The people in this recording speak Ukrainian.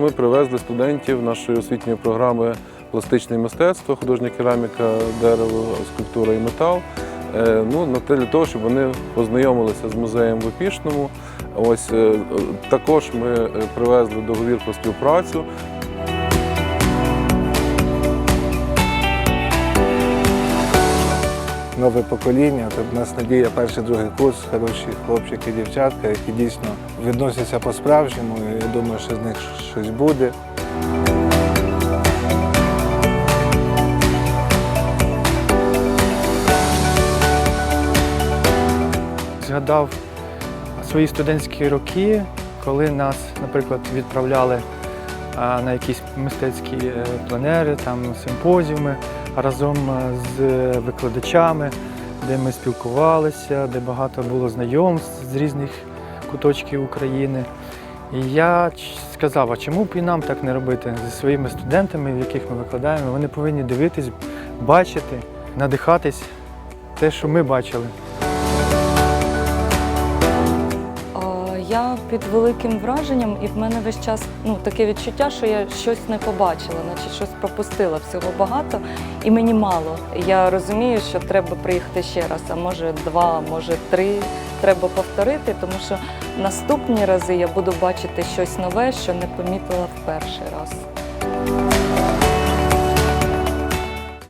ми привезли студентів нашої освітньої програми пластичне мистецтво, художня кераміка, дерево, скульптура і метал. Е, Ну, на те для того, щоб вони познайомилися з музеєм в Опішному. Ось е, також ми е, привезли договір про співпрацю. Нове покоління. Тобто у нас надія перший, другий курс, хороші хлопчики, дівчатка, які дійсно відносяться по-справжньому. І я думаю, що з них щось буде. Згадав свої студентські роки, коли нас, наприклад, відправляли на якісь мистецькі е, пленери, там симпозіуми разом е, з викладачами, де ми спілкувалися, де багато було знайомств з різних куточків України. І я сказав, а чому б і нам так не робити зі своїми студентами, в яких ми викладаємо? Вони повинні дивитись, бачити, надихатись те, що ми бачили. Я під великим враженням, і в мене весь час ну, таке відчуття, що я щось не побачила, наче щось пропустила. Всього багато і мені мало. Я розумію, що треба приїхати ще раз, а може два, може три. Треба повторити, тому що наступні рази я буду бачити щось нове, що не помітила в перший раз.